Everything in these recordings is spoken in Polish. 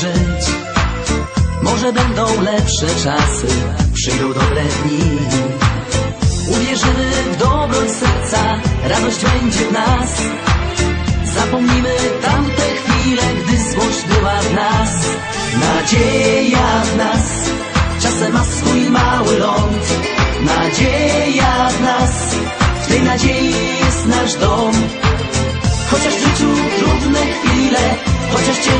żyć. Może będą lepsze czasy, przyjdą dobre dni. Uwierzymy w dobroć serca, radość będzie w nas. Zapomnimy tamte chwile, gdy złość była w nas. Nadzieja w nas, czasem ma swój mały ląd. Nadzieja w nas, w tej nadziei jest nasz dom. Chociaż w życiu trudne chwile, chociaż ciężko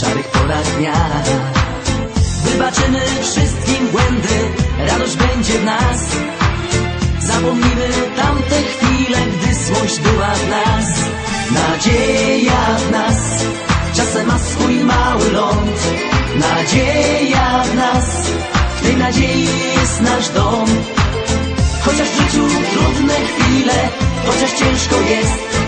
szarych porach dnia. Wybaczymy wszystkim błędy, radość będzie w nas. Zapomnimy tamte chwile, gdy złość była w nas. Nadzieja w nas, czasem ma swój mały ląd. Nadzieja w nas, w tej nadziei jest nasz dom. Chociaż w życiu trudne chwile, chociaż ciężko jest,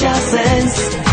just sense.